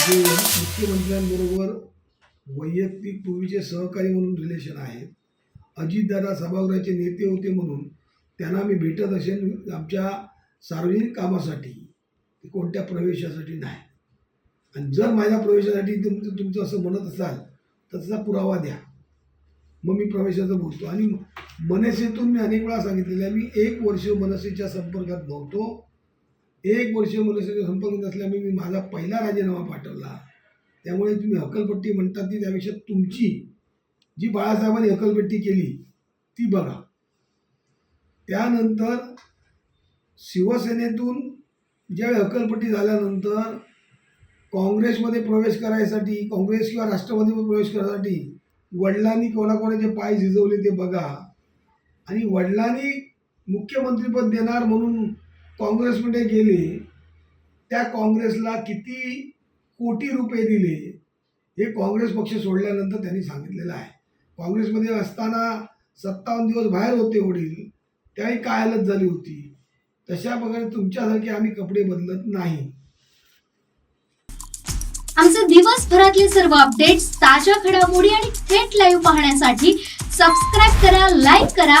जे मुख्यमंत्र्यांबरोबर वैयक्तिक पूर्वीचे सहकारी म्हणून रिलेशन आहेत. अजितदादा सभागृहाचे नेते होते म्हणून त्यांना मी भेटत असेल आमच्या सार्वजनिक कामासाठी. कोणत्या प्रवेशासाठी नाही. आणि जर माझ्या प्रवेशासाठी तुमचं तुमचं असं म्हणत असाल तर त्याचा पुरावा द्या. मग मी प्रवेशाचं बोलतो. आणि मनसेतून मी अनेक वेळा सांगितलेलं आहे मी एक वर्ष मनसेच्या संपर्कात नव्हतो. एक वर्ष मनसेच्या संपर्क नसल्यामुळे मी माझा पहिला राजीनामा पाठवला. त्यामुळे तुम्ही हकलपट्टी म्हणतात ती त्यापेक्षा तुमची जी बाळासाहेबांनी हकलपट्टी केली ती बघा. त्यानंतर शिवसेनेतून ज्यावेळी हकलपट्टी झाल्यानंतर काँग्रेसमध्ये प्रवेश करायसाठी काँग्रेस किंवा राष्ट्रवादीमध्ये प्रवेश करायसाठी वडिलांनी कोणाकोणाचे पाय झिजवले ते बघा. आणि वडिलांनी मुख्यमंत्रीपद देणार म्हणून काँग्रेसमध्ये गेले त्या काँग्रेसला किती कोटी रुपये दिले हे काँग्रेस पक्ष सोडल्यानंतर त्यांनी सांगितलेलं आहे. काँग्रेसमध्ये असताना सत्तावन्न दिवस बाहेर होते वडील त्याही काय हालत झाली होती? तशा प्रकारे तुमच्यासारखे आम्ही कपडे बदलत नाही. आमचे दिवसभरातले सर्व अपडेट्स ताज्या घडामोडी आणि थेट लाईव्ह पाहण्यासाठी सबस्क्राईब करा लाईक करा